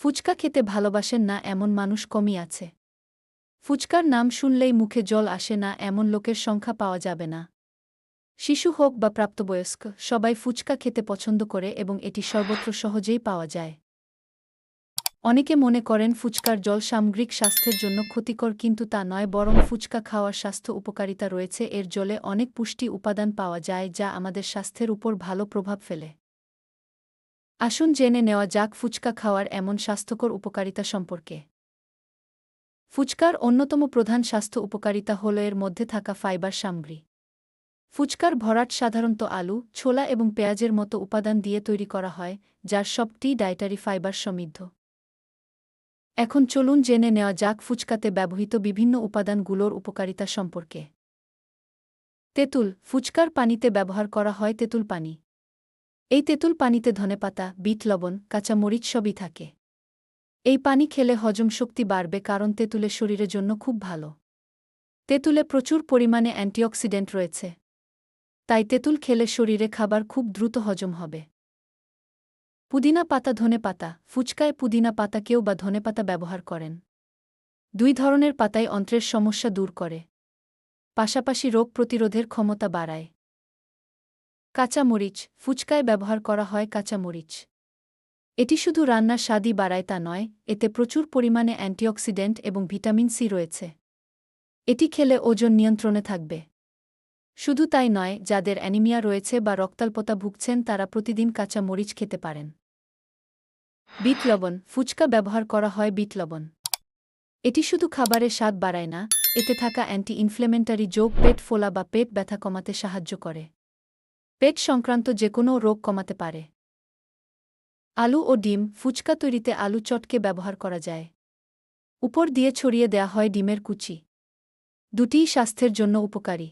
ফুচকা খেতে ভালোবাসেন না এমন মানুষ কমই আছে। ফুচকার নাম শুনলেই মুখে জল আসে না, এমন লোকের সংখ্যা পাওয়া যাবে না। শিশু হোক বা প্রাপ্তবয়স্ক, সবাই ফুচকা খেতে পছন্দ করে এবং এটি সর্বত্র সহজেই পাওয়া যায়। অনেকে মনে করেন ফুচকার জল সামগ্রিক স্বাস্থ্যের জন্য ক্ষতিকর, কিন্তু তা নয়, বরং ফুচকা খাওয়ার স্বাস্থ্য উপকারিতা রয়েছে। এর জলে অনেক পুষ্টি উপাদান পাওয়া যায়, যা আমাদের স্বাস্থ্যের উপর ভালো প্রভাব ফেলে। আসুন জেনে নেওয়া যাক ফুচকা খাওয়ার এমন স্বাস্থ্যকর উপকারিতা সম্পর্কে। ফুচকার অন্যতম প্রধান স্বাস্থ্য উপকারিতা হল এর মধ্যে থাকা ফাইবার সামগ্রী। ফুচকার ভরাট সাধারণত আলু, ছোলা এবং পেঁয়াজের মতো উপাদান দিয়ে তৈরি করা হয়, যার সবটি ডায়েটারি ফাইবার সমৃদ্ধ। এখন চলুন জেনে নেওয়া যাক ফুচকাতে ব্যবহৃত বিভিন্ন উপাদানগুলোর উপকারিতা সম্পর্কে। তেঁতুল, ফুচকার পানিতে ব্যবহার করা হয় তেঁতুল পানি। এই তেঁতুল পানিতে ধনেপাতা বিট লবণ কাঁচা মরিচ সবই থাকে। এই পানি খেলে হজম শক্তি বাড়বে কারণ তেঁতুলে শরীরের জন্য খুব ভালো। তেঁতুলে প্রচুর পরিমাণে অ্যান্টিঅক্সিডেন্ট রয়েছে। তাই তেঁতুল খেলে শরীরে খাবার খুব দ্রুত হজম হবে। পুদিনা পাতা ধনে পাতা, ফুচকায় পুদিনা পাতা কেউ বা ধনে পাতা ব্যবহার করেন। দুই ধরনের পাতায় অন্ত্রের সমস্যা দূর করে। পাশাপাশি রোগ প্রতিরোধের ক্ষমতা বাড়ায়। কাঁচা মরিচ ফুচকায় ব্যবহার করা হয় কাঁচা মরিচ এটি শুধু রান্নার স্বাদই বাড়ায় তা নয়, এতে প্রচুর পরিমাণে অ্যান্টিঅক্সিডেন্ট এবং ভিটামিন সি রয়েছে। এটি খেলে ওজন নিয়ন্ত্রণে থাকবে। শুধু তাই নয়, যাদের অ্যানিমিয়া রয়েছে বা রক্তাল্পতা ভুগছেন, তারা প্রতিদিন কাঁচা মরিচ খেতে পারেন। বিট লবণ, ফুচকা ব্যবহার করা হয় বিট লবণ। এটি শুধু খাবারের স্বাদ বাড়ায় না, এতে থাকা অ্যান্টি ইনফ্লেমেন্টারি যোগ পেট ফোলা বা পেট ব্যথা কমাতে সাহায্য করে। পেট সংক্রান্ত যে কোনো রোগ কমাতে পারে। আলু ও ডিম, ফুচকা তৈরিতে আলু চটকে ব্যবহার করা যায়। উপর দিয়ে ছড়িয়ে দেয়া হয় ডিমের কুচি। দুটিই স্বাস্থ্যের জন্য উপকারী।